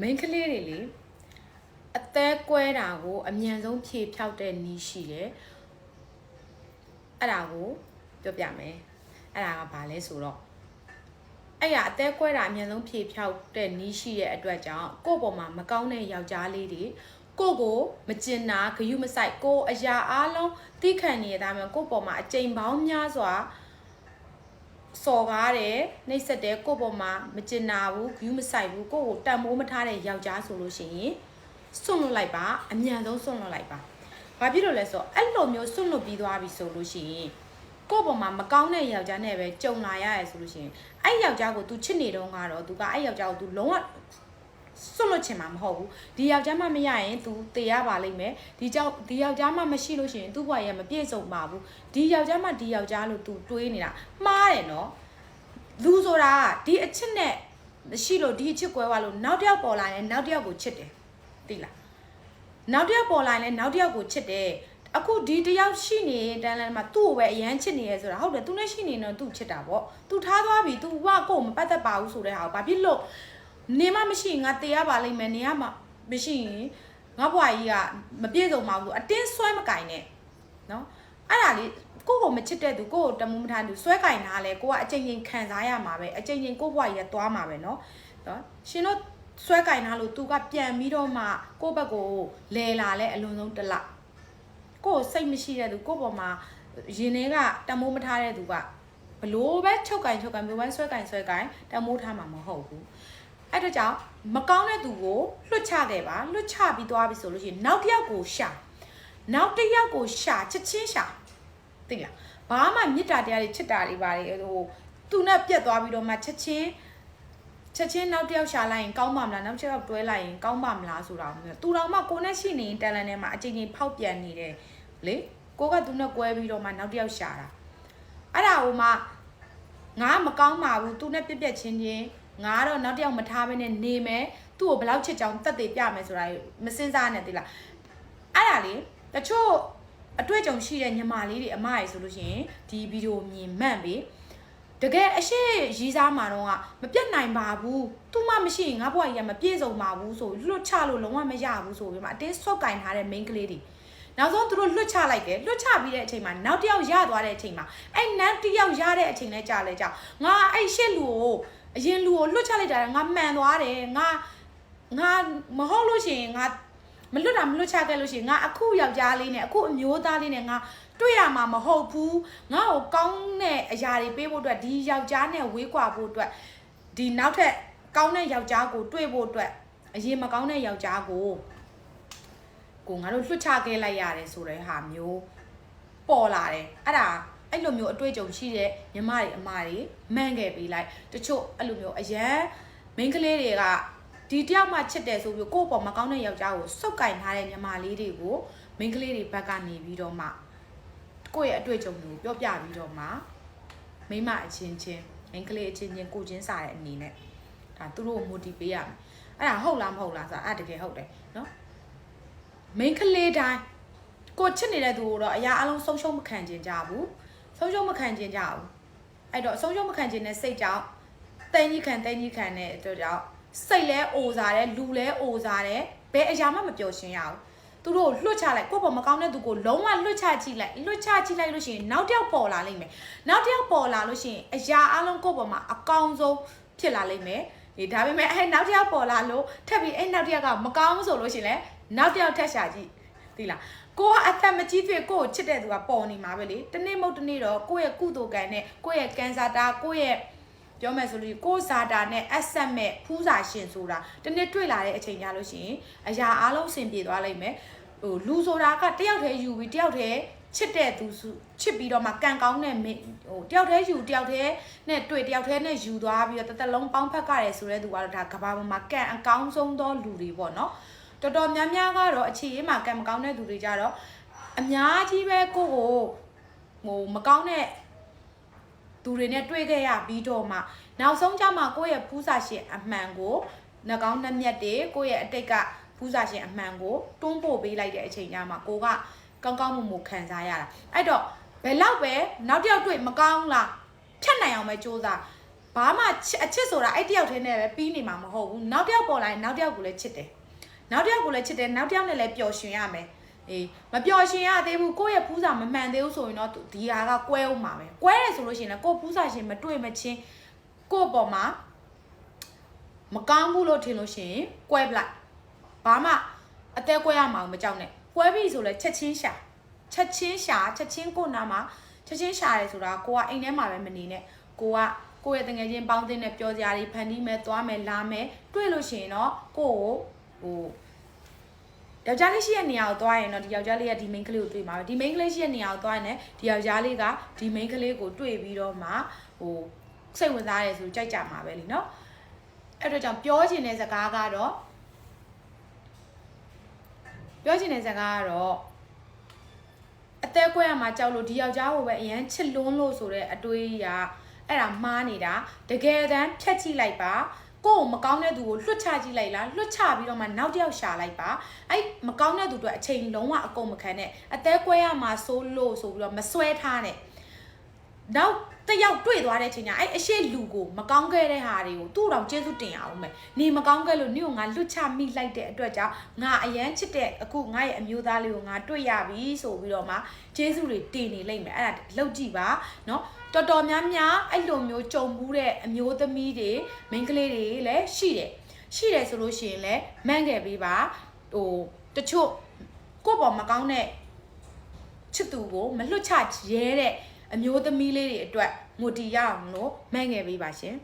မိန်းကလေးတွေလေအသက်ကွဲတာကိုအမြန်ဆုံးဖြေဖြောက်တဲ့နီးရှိတယ်အဲ့ဒါကိုပြောပြမယ်အဲ့ဒါကဘာလဲဆိုတော့အဲ့ရအသက်ကွဲတာအမြန်ဆုံးဖြေဖြောက်တဲ့နီးရှိတဲ့အတွက်ကြောင့်ကိုယ့်ပေါ်မှာမကောင်းတဲ့ယောက်ျားလေးတွေကိုယ့်ကိုမကျင်နာဂယုမဆိုင်ကိုယ်အရာအားလုံးသိခံနေရတာမျိုးကိုယ့်ပေါ်မှာအကြိမ်ပေါင်းများစွာ စော်ကားတယ်နှိပ်စက်တယ်ကိုယ့်ပေါ်မှာမကျင်နာဘူးဂယူးမဆိုင်ဘူးကိုယ့်ကိုတန်မိုးမထားတဲ့ယောက်ျားဆိုလို့ရှိရင်စွန့်လွတ်လိုက်ပါအမြန်ဆုံးစွန့်လွတ်လိုက်ပါဘာဖြစ်လို့လဲဆိုတော့အဲ့လိုမျိုးစွန့်လွတ်ပြီးသွားပြီဆိုလို့ရှိရင်ကိုယ့်ပေါ်မှာမကောင်းတဲ့ယောက်ျားနဲ့ပဲကြုံလာရရဆိုလို့ရှိရင်အဲ့ယောက်ျားကို तू ချစ်နေတော့ကတော့ तू ကအဲ့ယောက်ျားကို तू လုံးဝ စွန့်လွတ်ချင်မှာမဟုတ်ဘူးဒီယောက်ျားမှမရရင် तू တေရပါလိမ့်မယ်ဒီကြောင့်ဒီယောက်ျားမှမရှိလို့ရှိရင် तू ဘဝရမပြည့်စုံပါဘူးဒီယောက်ျားမှဒီယောက်ျားလို့ तू တွေးနေတာမှားတယ်နော် လူဆိုတာကဒီအချစ်နဲ့မရှိလို့ဒီအချစ်ကွဲသွားလို့နောက်တစ်ယောက်ပေါ်လာရင်နောက်တစ်ယောက်ကိုချစ်တယ်သိလားနောက်တစ်ယောက်ပေါ်လာရင်လည်းနောက်တစ်ယောက်ကိုချစ်တယ်အခုဒီတစ်ယောက်ရှိနေရင်တန်းလန်းမှာသူ့ကိုပဲအရန်ချစ်နေရဲဆိုတာဟုတ်တယ်သူနဲ့ရှိနေရင်တော့သူ့ချစ်တာပေါ့သူထားသွားပြီ तू ကကိုယ်မပတ်သက်ပါဘူးဆိုတဲ့ဟာကိုဘာဖြစ်လို့ နေမမရှိရင်ငါတေးရပါလိမ့်မယ်နေရမှာမရှိရင်ငါဘွားကြီးကမပြည့်စုံပါဘူးဆိုအတင်းဆွဲမကင်နဲ့နော်အဲ့ဒါလေးကိုယ့်ကိုမချစ်တဲ့သူကိုယ့်ကိုတမူးမထားသူဆွဲကင်တာလဲကိုကအချိန်ချင်းခံစားရမှာပဲအချိန်ချင်းကိုယ့်ဘွားကြီးကသွားမှာပဲနော်နော်ရှင်တို့ဆွဲကင်တာလို့သူကပြန်ပြီးတော့မှကိုယ့်ဘက်ကိုလဲလာလဲအလွန်ဆုံးတစ်လကိုယ့်ကိုစိတ်မရှိတဲ့သူကိုယ့်ပေါ်မှာရင်ထဲကတမိုးမထားတဲ့သူကဘလို့ပဲချုပ်ကင်ချုပ်ကင်ဘလို့ပဲဆွဲကင်ဆွဲကင်တမိုးထားမှာမဟုတ်ဘူး အဲ့တော့ကြောင့်မကောင်းတဲ့သူကိုလွတ်ချခဲ့ပါလွတ်ချပြီးသွားပြီဆိုလို့ရှိရင်နောက်တစ်ယောက်ကိုရှာနောက်တစ်ယောက်ကိုရှာချက်ချင်းရှာသိလားဘာမှမေတ္တာတရားတွေချစ်တာတွေပါလေဟိုသူနဲ့ပြက်သွားပြီးတော့မှချက်ချင်းချက်ချင်းနောက်တစ်ယောက်ရှာလိုက်ရင်ကောင်းပါမလားနောက်တစ်ယောက်တွဲလိုက်ရင်ကောင်းပါမလားဆိုတာမျိုးသူတော်မှကိုနဲ့ရှိနေရင်တန်လန်ထဲမှာအချိန်ချင်းဖောက်ပြန်နေတယ်လေကိုကသူနဲ့ကွဲပြီးတော့မှနောက်တစ်ယောက်ရှာတာအဲ့ဒါဟိုမှငါမကောင်းပါဘူးသူနဲ့ပြက်ပြက်ချင်းချင်း ငါတော့နောက်တစ်ယောက်မထားဘဲနဲ့နေမယ်သူ့ကိုဘယ်လောက်ချစ်ကြောင်တက်သေးပြမယ်ဆိုတာမစင်စားနဲ့သိလားအဲ့ဒါလေတချို့အတွေ့အကြုံရှိတဲ့ညီမလေးတွေအမရေဆိုလို့ရှိရင်ဒီဗီဒီယိုမြင်မှန်ပြီတကယ်အရှိရီးစားမှာတော့ကမပြတ်နိုင်ပါဘူးသူမှမရှိရင်ငါဘွားကြီးကမပြည့်စုံပါဘူးဆိုလွတ်ချလို့လုံးဝမရဘူးဆိုပြီးမှအတင်းဆော့ကင်ထားတဲ့ main ကလေးတွေနောက်ဆုံးသူတို့လွတ်ချလိုက်တယ်လွတ်ချပြီးတဲ့အချိန်မှာနောက်တစ်ယောက်ရသွားတဲ့အချိန်မှာအဲ့နောက်တစ်ယောက်ရတဲ့အချိန်လဲကြာလဲကြာငါအဲ့ရှစ်လူကို အရင်လူကိုလွတ်ချလိုက်တာငါမှန်သွားတယ်ငါငါမဟုတ်လို့ရှိရင်ငါမလွတ်တာမလွတ်ချခဲ့လို့ရှိရင်ငါအခုယောက်ျားလေးနဲ့အခုအမျိုးသားလေးနဲ့ငါတွေ့ရမှာမဟုတ်ဘူးငါ့ကိုကောင်းတဲ့အရာတွေပေးဖို့အတွက်ဒီယောက်ျားနဲ့ဝေးကွာဖို့အတွက်ဒီနောက်ထပ်ကောင်းတဲ့ယောက်ျားကိုတွေ့ဖို့အတွက်အရင်မကောင်းတဲ့ယောက်ျားကိုကိုငါတို့လွတ်ချခဲ့လိုက်ရတယ်ဆိုတဲ့ဟာမျိုးပေါ်လာတယ်အဲ့ဒါ အဲ့လိုမျိုးအတွေ့အကြုံရှိတဲ့ညီမတွေအမတွေမှန်ခဲ့ပြီးလိုက်တချို့အဲ့လိုမျိုးအရန်မိန်းကလေးတွေကဒီတယောက်မှချစ်တယ်ဆိုပြီးကိုယ့်ပေါ်မကောင်းတဲ့ယောက်ျားကိုစုပ်ကင်ထားတဲ့ညီမလေးတွေကိုမိန်းကလေးတွေဘက်ကနေပြီးတော့မှကိုယ့်ရဲ့အတွေ့အကြုံတွေကိုပြောပြပြီးတော့မှမိန်းမအချင်းချင်းမိန်းကလေးအချင်းချင်းကိုချင်းစားတဲ့အနေနဲ့ဒါသူတို့ကို motivate ရမယ်အဲ့ဒါဟုတ်လားမဟုတ်လားဆိုတာအဲ့ဒါတကယ်ဟုတ်တယ်နော်မိန်းကလေးတိုင်းကိုချစ်နေတဲ့သူကိုတော့အရာအလုံးဆုံးရှုံးမခံကျင်ကြဘူး ဆုံးရှုံးမခံကျင်ကြဘူးအဲ့တော့ဆုံးရှုံးမခံကျင်တဲ့စိတ်ကြောင့်တိန်ကြီးခံတိန်ကြီးခံတဲ့အတွက်ကြောင့်စိတ်လဲအိုစားတယ်လူလဲအိုစားတယ်ဘယ်အရာမှမပျော်ရှင်ရအောင်သူတို့လွတ်ချလိုက်ကိုယ့်ဘောမကောင်းတဲ့သူကိုလုံးဝလွတ်ချကြည့်လိုက်လွတ်ချကြည့်လိုက်လို့ရှိရင်နောက်တစ်ယောက်ပေါ်လာလိမ့်မယ်နောက်တစ်ယောက်ပေါ်လာလို့ရှိရင်အရာအလုံးကိုယ့်ဘောမှာအကောင်းဆုံးဖြစ်လာလိမ့်မယ်ဒီဒါပေမဲ့အဲနောက်တစ်ယောက်ပေါ်လာလို့ထပ်ပြီးအဲနောက်တစ်ယောက်ကမကောင်းဘူးဆိုလို့ရှိရင်လည်းနောက်တစ်ယောက်ထက်ရှာကြည့်သိလား ကိုကအသက်မကြီးသေးကိုကိုချစ်တဲ့သူကပေါ်နေမှာပဲလေတနေ့မဟုတ်တနေ့တော့ကိုယ့်ရဲ့ကုသိုလ်ကံနဲ့ကိုယ့်ရဲ့ကန်ဆာတာကိုယ့်ရဲ့ပြောမယ်ဆိုလို့ကိုဇာတာနဲ့အဆက်မဲ့ဖူးစာရှင်ဆိုတာတနေ့တွေ့လာတဲ့အချိန်ကြလို့ရှိရင်အရာအားလုံးအဆင်ပြေသွားလိမ့်မယ်ဟိုလူဆိုတာကတယောက်တည်းယူပြီးတယောက်တည်းချစ်တဲ့သူစုချစ်ပြီးတော့မှကံကောင်းတဲ့ဟိုတယောက်တည်းယူတယောက်တည်းနဲ့တွေ့တယောက်တည်းနဲ့ယူသွားပြီးတော့တစ်သက်လုံးပေါင်းဖက်ကရဲဆိုတဲ့သူကတော့ဒါကဘာပေါ်မှာကံအကောင်းဆုံးသောလူတွေပေါ့နော် တော်တော်များများကတော့အခြေရေးမှာကံမကောင်းတဲ့သူတွေကြတော့အများကြီးပဲကိုယ့်ကိုဟိုမကောင်းတဲ့သူတွေနဲ့တွေ့ခဲ့ရပြီးတော့မှနောက်ဆုံးကြမှာကိုယ့်ရဲ့ဖူးစာရှင်အမှန်ကိုနှကောင်းနှမျက်တွေကိုယ့်ရဲ့အတိတ်ကဖူးစာရှင်အမှန်ကိုတွန်းပို့ပေးလိုက်တဲ့အချိန်ကြမှာကိုကကောင်းကောင်းမွန်မွန်ခံစားရတာအဲ့တော့ဘယ်လောက်ပဲနောက်တစ်ယောက်တွေ့မကောင်းလားဖြတ်နိုင်အောင်ပဲစူးစမ်းဘာမှချစ်အချစ်ဆိုတာအဲ့တယောက်တည်းနဲ့ပဲပြီးနေမှာမဟုတ်ဘူးနောက်တစ်ယောက်ပေါ်လာရင်နောက်တစ်ယောက်ကိုလည်းချစ်တယ် နောက်တစ်ယောက်ကိုလည်းချစ်တယ်နောက်တစ်ယောက်နဲ့လည်းပျော်ရွှင်ရမယ်အေးမပျော်ရွှင်ရသေးဘူးကိုယ့်ရဲ့ဖူးစာမမှန်သေးဘူးဆိုရင်တော့ဒီဟာကကွဲအောင်မှာပဲကွဲတယ်ဆိုလို့ရှိရင်လည်းကိုယ့်ဖူးစာရှင်မတွေ့မချင်းကိုယ့်အပေါ်မှာမကောင်းဘူးလို့ထင်လို့ရှိရင်ကွဲပလိုက်ဘာမှအသက်ကွဲရမှာမကြောက်နဲ့ကွဲပြီဆိုလဲချက်ချင်းရှာချက်ချင်းရှာချက်ချင်းကိုယ်နာမှာချက်ချင်းရှာရဲဆိုတာကိုကအိမ်ထဲမှာပဲမနေနဲ့ကိုကကိုယ့်ရဲ့တငယ်ချင်းပေါင်းတင်နဲ့ပြောစရာတွေဖန်တီးမယ်သွားမယ်လာမယ်တွေ့လို့ရှိရင်တော့ကိုယ့်ကို ဟို ယောက်ျားလေးရှိတဲ့နေရာကိုသွားရင်တော့ဒီယောက်ျားလေးကဒီ main ကလေးကိုတွေ့မှာပဲဒီ main ကလေးရှိတဲ့နေရာကိုသွားရင်လည်းဒီယောက်ျားလေးကဒီ main ကလေးကိုတွေ့ပြီးတော့မှဟိုစိတ်ဝင်စားရဲဆိုကြိုက်ကြမှာပဲလीเนาะအဲ့တော့ကြောင့်ပြောချင်တဲ့စကားကတော့ပြောချင်တဲ့စကားကတော့အသက်ကွဲရမှာကြောက်လို့ဒီယောက်ျားကိုပဲအရန်ချစ်လွန်းလို့ဆိုတဲ့အတွေးအရအဲ့ဒါမှားနေတာတကယ်တမ်းဖြတ်ကြည့်လိုက်ပါ ကိုယ်ကိုမကောင်းတဲ့သူကိုလွှတ်ချကြည့်လိုက်လားလွှတ်ချပြီးတော့မှနောက်တစ်ယောက်ရှာလိုက်ပါအဲ့မကောင်းတဲ့သူတွေအချိန်လုံးဝအကုန်မခံနဲ့အသက်ကွဲရမှာဆိုလို့ဆိုပြီးတော့မစွဲထားနဲ့နောက် တစ်ယောက်တွေ့သွားတဲ့အချိန်ကျအဲ့အရှိလူကိုမကောင်းခဲ့တဲ့ဟာတွေကိုသူ့တော်ကျေးဇူးတင်အောင်မယ်နေမကောင်းခဲ့လို့နေကိုငါလွတ်ချမိလိုက်တဲ့အတွက်ကြောင့်ငါအရန်ချစ်တဲ့အခုငါရဲ့အမျိုးသားလေးကိုငါတွေ့ရပြီဆိုပြီးတော့မှကျေးဇူးတွေတင်နေလိမ့်မယ်အဲ့ဒါလောက်ကြည့်ပါเนาะတော်တော်များများအဲ့လိုမျိုးကြုံမှုတဲ့အမျိုးသမီးတွေမိန်းကလေးတွေလည်းရှိတယ်ရှိတယ်ဆိုလို့ရှိရင်လည်းမှန်ခဲ့ပေးပါဟိုတချို့ကိုယ့်ပေါ်မကောင်းတဲ့ ချစ်သူကိုမလွတ်ချရဲတဲ့ အမျိုးသမီးလေးတွေအတွက်ငိုတီရအောင်လို့မှန်ငယ်ပေးပါရှင်